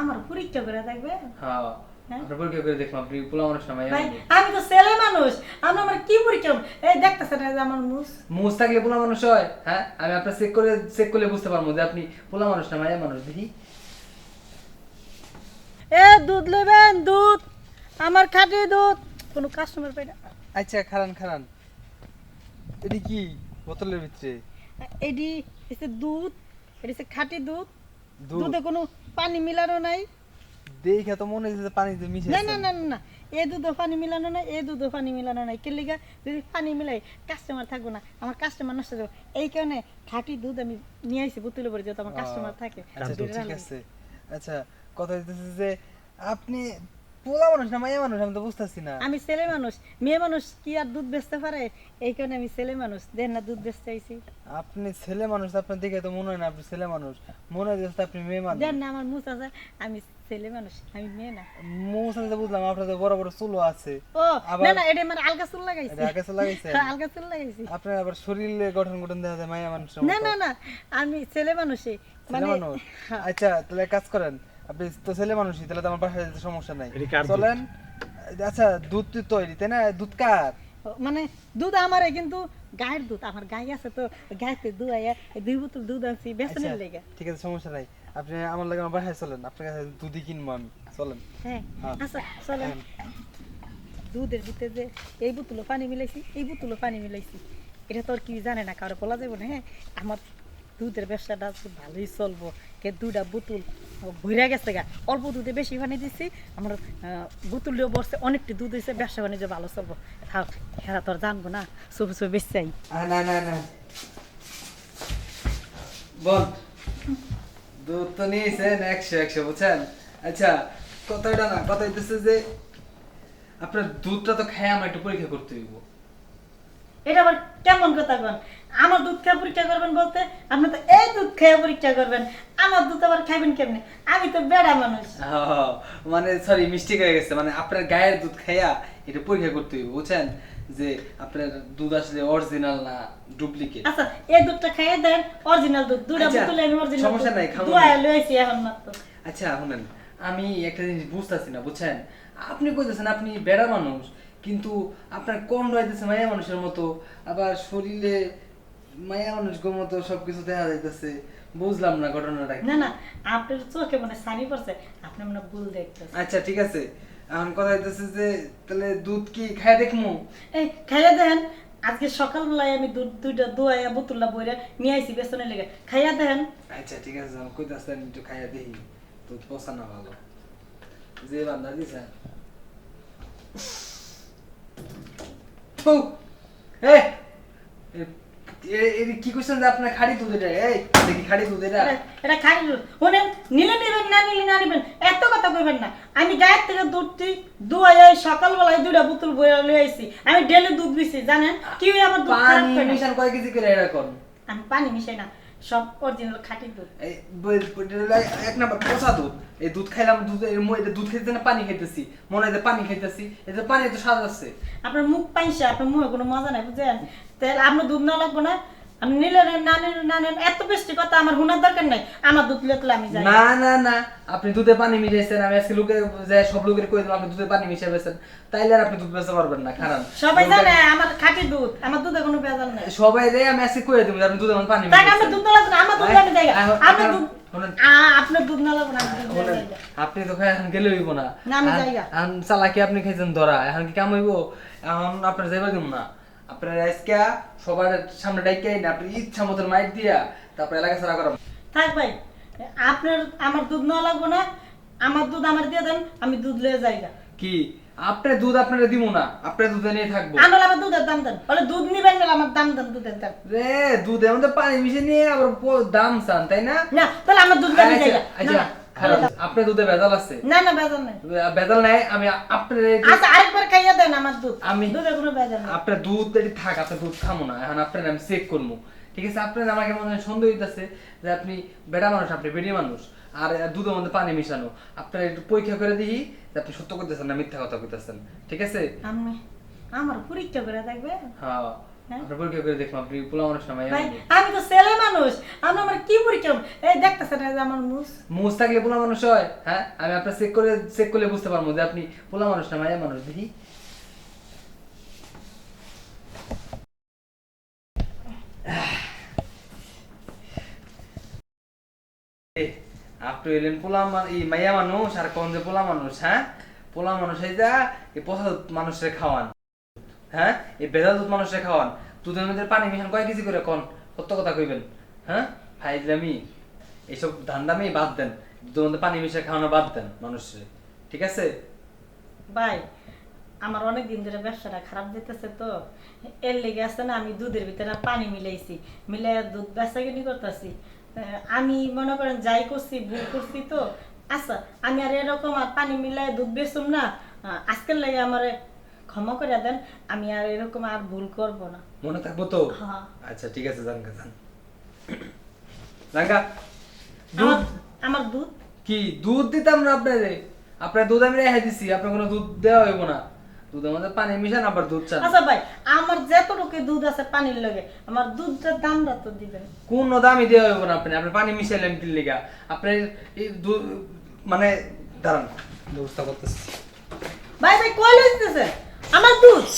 আমার পরীক্ষা করে দেখবে। হ্যাঁ হ্যাঁ? আমি তো ছেলে মানুষ আমার কি পরীক্ষা এই দেখতেছেন আমার মুস। মুজ থাকলে পোলা মানুষ হয় হ্যাঁ? আমি আপনার চেক করে চেক করলে বুঝতে পারব যে আপনি পোলা মানুষ না মাইয়া মানুষ দেখি। এ দুধ নেবেন দুধ। আমার খাঁটি দুধ। কোনো কাস্টমার পাই না। আচ্ছা খারান খারান। এটি কি? বোতলের ভিতরে? এডি হচ্ছে দুধ এটি খাঁটি দুধ। দুধ কোনো পানি মিলানো নাই? দেখে তো মনে হচ্ছে পানি তো মিশে না না না না, এ দুধে পানি মিলানো নাই এ দুধে পানি মিলানো নাই। কে লিগা যদি পানি মিলাই কাস্টমার থাকব না আমার কাস্টমার নষ্ট যাব এই কারণে খাঁটি দুধ আমি নিয়ে আইছি বোতলে ভরে যাতে আমার কাস্টমার থাকে। আচ্ছা ঠিক আছে। আচ্ছা কথা হইতেছে যে আপনি পোলা মানুষ না মাইয়া মানুষ আমি তো বুঝতেছি না। আমি ছেলে মানুষ মেয়ে মানুষ কি আর দুধ বেচতে পারে? এই কারণে আমি ছেলে মানুষ। দেন না দুধ বেচতে আইছি। আপনি ছেলে মানুষ আপনার দেখে তো মনে হয় না আপনি ছেলে মানুষ। মনে হয় যে আপনি মেয়ে মানুষ। দেন না আমার মুখ আছে আমি ছেলে মানুষ আমি মেয়ে না। মৌসান তো বুঝলাম আপনার তো বড় বড় চুলও আছে। ও না না এটা মানে আলগা চুল লাগাইছে। আগে চুল লাগাইছেন? হ্যাঁ, আলগা চুল লাগাইছে। আপনার আবার শরীরে গঠন গঠন দেখা যায় মায়া মানুষ না না না আমি ছেলে মানুষই। মানে আচ্ছা তাহলে কাজ করেন আপনি তো ছেলে মানুষই তাহলে তো আমার বাসায় যেতে সমস্যা নাই? চলেন আচ্ছা দুধ তৈরি তাই না? দুধ কার? মানে দুধ আমারে কিন্তু গায়ের দুধ আমার গাই আছে তো গাইতে দুধ আয়া দুই বোতল দুধ আনছি বেসনের আচ্ছা, লেগে। ঠিক আছে সমস্যা নাই। আপনি আমার লাগে আমার বাসায় চলেন আপনার কাছে দুধই কিনবো আমি চলেন। হ্যাঁ হ্যাঁ। আচ্ছা চলেন। দুধের ভিতরে যে এই বোতলে পানি মিলাইছি এই বোতলে পানি মিলাইছি এটা তো আর কি জানে না কারও বলা যাবে না হ্যাঁ? আমার দুধের ব্যবসাটা ভালোই চলবো। কে দুটা বোতল ভইরা গেছে গা। অল্প দুধে বেশি পানি দিচ্ছি আমার বোতলেও বসছে অনেকটি দুধ হয়েছে ব্যবসা বাণিজ্য ভালো চলবো। থাক, হেরা তো আর জানব না সবু সবু বেশি না না না বল। দুধ তো নিয়েছেন, একশো একশো, বুঝছেন? আচ্ছা কথা এটা না, কথা হইতেছে যে আপনার দুধটা তো খেয়ে আমার একটু পরীক্ষা করতে হইব। এটা আবার কেমন কথা কন? আমার দুধ খেয়ে পরীক্ষা করবেন বলতে আপনি তো এই দুধ খেয়ে পরীক্ষা করবেন। আমার দুধ আবার খাইবেন কেমনে? আমি তো বেড়া মানুষ। মানে সরি মিস্টেক হয়ে গেছে। মানে আপনার গায়ের দুধ খাইয়া এটা পরীক্ষা করতে হইব বুঝছেন? যে আপনার দুধ আসলে অরিজিনাল না ডুপ্লিকেট আচ্ছা এই দুধটা খাইয়ে দেন অরিজিনাল দুধ। দুধ আচ্ছা, বোতলে আমি অরিজিনাল সমস্যা নাই, খাব দুয়া। লইছি এখন মাত্র। আচ্ছা শুনেন আমি একটা জিনিস বুঝতেছি না বুঝছেন? আপনি কইতেছেন আপনি বেড়া মানুষ কিন্তু আপনার কোন রয়েছে মায়া মানুষের মতো আবার শরীরে মায়া মানুষের মতো সবকিছু দেখা যাইতেছে। বুঝলাম না ঘটনাটা না না আপনার চোখে মনে সানি পড়ছে আপনি মনে ভুল দেখতেছেন। আচ্ছা ঠিক আছে। এখন কথা হইতেছে যে তাহলে দুধ কি খায় দেখমু? এই খাইয়ে দেন। আজকে সকালবেলায় আমি দুধ দুইটা দুয়াইয়া বোতলটা বইরা নিয়ে আইছি বেসনের লেগে। খাইয়া দেন। আচ্ছা ঠিক আছে যখন কইতাছেন একটু খাইয়া দেখি দুধ পচা না ভালো। যে বান্দা দিছে! এ, এ- এ- এ কি কইছেন যে আপনার খাড়ি দুধ এটা? এই দেখি খাড়ি দুধ এটা। এটা- এটা দুধ। শুনেন নিলে নিবেন না নিলে না নিবেন এত কথা কইবেন না। আমি গায়ের থেকে দুধটি দুয়াইয়া সকালবেলায় দুইটা বোতল বয়ে লই আইছি। আমি ডেলি দুধ দিছি জানেন? কি আমার দুধ খারাপ করে কয় কেজি করে এরকম? আমি পানি মিশাই না। সব অরিজিনাল খাঁটি দুধ। এক নাম্বার পচা দুধ। এই দুধ খাইলাম দুধ এর মধ্যে এটা দুধ খেতে না পানি খাইতেছি। মনে হয় পানি খাইতেছি। এতে পানি তো স্বাদ আছে। আপনার মুখ পাইছে আপনার মুখে কোনো মজা নাই বুঝেন? তাহলে আপনার দুধ না লাগবে না? আপনি নিলে না নিলে না নেন এত বেশি কথা আমার হুনার দরকার নাই। আমার দুধ লেতলে আমি যাই। না না না আপনি দুধে পানি মিশাইছেন আমি আজকে লোকে যে সব লোকের কই দিলাম আপনি দুধে পানি মিশাই বেছেন তাইলে আর আপনি দুধ বেচতে পারবেন না খারান সবাই জানে আমার খাঁটি দুধ আমার দুধে কোনো বেজাল নাই। সবাই রে আমি আজকে কই দেব আপনি দুধে পানি মিশাইছেন আপনার দুধ না আমার দুধ আমি এখন- আপনার দুধ শুনুন। আ- আপনার দুধ না লাগবে আমি আপনি তো এখন গেলে হইব না। আমি চালাকি আপনি খাইছেন ধরা এখন কি কাম হইব? এখন আপনার যাইবা দিব না? আপনার আজকে সবার সামনে ডাইকে না আপনি ইচ্ছা মতন মাইক দিয়া তারপর এলাকা ছাড়া করাম থাক ভাই আপনার আমার দুধ না লাগবে না আমার দুধ আমার দিয়ে দেন আমি দুধ লয়ে যাইগা কি? আপনার দুধ আপনারা দিব না আপনার দুধে নিয়ে থাকব। আমার আমার দুধের দাম দেন বলে দুধ নিবেন না আমার দাম দেন দুধের দাম। রে দুধের মধ্যে পানি মিশে নিয়ে আবার দাম চান তাই না? না তাহলে আমার দুধ আমি আচ্ছা, আচ্ছা। না, দুধে ভেজাল আছে? না না বেজাল নাই। ভেজাল নাই? আমি আপনার আচ্ছা আরেকবার খাইয়া দেন আমার দুধ। আমি- দুধে কোনো বেজাল নাই। আপনার দুধ এটি থাক দুধ খামো না। এখন আপনার আমি চেক করব ঠিক আছে? আপনার আমাকে মনে হয় সন্দেহ হইতেছে যে আপনি বেড়া মানুষ আপনি মানুষ। আর দুধের মধ্যে পানি মিশানো। আপনার একটু পরীক্ষা করে দিই যে আপনি সত্য করতেছেন না মিথ্যা কথা কইতেছেন। ঠিক আছে? আমি আমার পরীক্ষা করে দেখবে? হ্যাঁ। হ্যাঁ? মানুষ মাইয়া মানুষ আমি তো ছেলে মানুষ আপনি আমার কি পরীক্ষা এই দেখতেছেন যে আমার মুস। মুজ থাকলে পোলা মানুষ হয় হ্যাঁ? আমি আপনার চেক করে চেক করলে বুঝতে পারব যে আপনি পোলা মানুষ না মাইয়া মানুষ দেখি। আপনি এলেন পোলা এই মাইয়া মানুষ আর কোন যে পোলা মানুষ হ্যাঁ? পোলা মানুষ এই যা এই পচা মানুষের খাওয়ান। হ্যাঁ? এই বেদা দুধ মানুষের খাওয়ান। দুধের মধ্যে পানি মিশান কয় কেজি করে কোন? সত্য কথা কইবেন। হ্যাঁ? ফাইজলামি, এইসব ধান্দামি বাদ দেন। দুধের মধ্যে পানি মিশিয়ে খাওয়ানো বাদ দেন মানুষের ঠিক আছে? ভাই, আমার অনেক দিন ধরে ব্যবসাটা খারাপ যেতেছে তো। এর লেগে আছে না, আমি দুধের ভিতরে পানি মিলাইছি। মিলাই দুধ বেচা কিনি করতেছি আমি মনে করেন যাই করছি, ভুল করছি তো। আচ্ছা আমি আর এরকম আর পানি মিলাই দুধ বেচুম না। আজকের লেগে আমার ক্ষমা করে দেন আমি আর এরকম আর ভুল করব না। মনে থাকব তো? হ্যাঁ। আচ্ছা ঠিক আছে জানকা জান। জানকা দুধ? আমার দুধ? কি দুধ দিতাম না আপনারে। আপনার দুধ আমি রেহাই দিছি আপনার কোনো দুধ দেওয়া হইব না। দুধের মধ্যে পানি মিশান আবার দুধ চান। আচ্ছা ভাই আমার যতটুকু দুধ আছে পানির লগে আমার দুধটার দামটা তো দিবেন। কোন দামই দেওয়া হইব না আপনি আপনি পানি মিশাইলেন কি লিগা? আপনার এই দুধ মানে দাঁড়ান ব্যবস্থা করতেছি। ভাই ভাই কই লইতেছে আমার দুধ